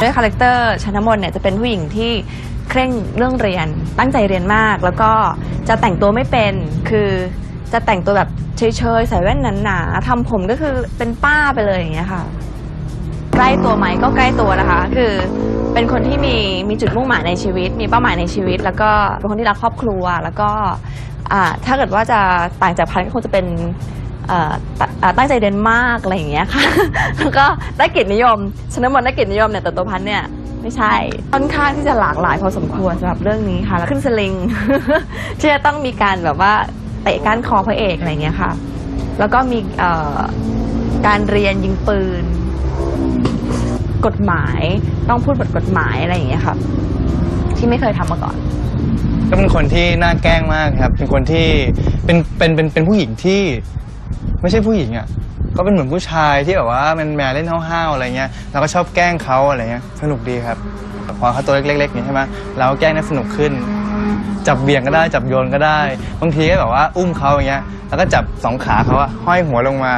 ด้วยคาแรคเตอร์ชนมนเนี่ยจะเป็นผู้หญิงที่เคร่งเรื่องเรียน ตั้งใจเรียนมาก แล้วก็จะแต่งตัวไม่เป็น คือจะแต่งตัวแบบเฉยๆ ใส่แว่นหนาๆทำผมก็คือเป็นป้าไปเลยอย่างเงี้ยค่ะ ใกล้ตัวไหมก็ใกล้ตัวนะคะ คือเป็นคนที่มีมีจุดมุ่งหมายในชีวิต มีเป้าหมายในชีวิต แล้วก็เป็นคนที่รักครอบครัว แล้วก็อ่าถ้าเกิดว่าจะต่างจากพันก็คงจะเป็น เอ่อตอ่าตั้งใจเรียนมากอะไรอย่างเงี้ยค่ะ แล้วก็ได้เกียรตินิยมชนบทได้เกียรตินิยมเนี่ยแต่ตัวพันเนี่ยไม่ใช่ค่อนข้างที่จะหลากหลายพอสมควรสำหรับเรื่องนี้ค่ะแล้วขึ้นสลิง ที่จะต้องมีการแบบว่าเตะก้านคอพระเอกอะไรอย่างเงี้ยค่ะ แล้วก็มีเอ่อการเรียนยิงปืน กฎหมายต้องพูดบทกฎหมายอะไรอย่างเงี้ยครับ ที่ไม่เคยทำมาก่อน ก็เป็นคนที่น่าแกล้งมากครับ เป็นคนที่เป็นเป็นเป็นเป็นผู้หญิงที่ ไม่ใช่ผู้หญิงอะก็เป็นเหมือนผู้ชายที่แบบว่ามันแมเล่นห้าวๆอะไรเงี้ยเราก็ชอบแกล้งเขาอะไรเงี้ยสนุกดีครับพอเขาตัวเล็กๆอย่างนี้ใช่ไหมเราแกล้งได้สนุกขึ้น จับเบี่ยงก็ได้จับโยนก็ได้ บางทีก็แบบว่าอุ้มเขาอย่างเงี้ยแล้วก็จับสองขาเขาอะห้อยหัวลงมา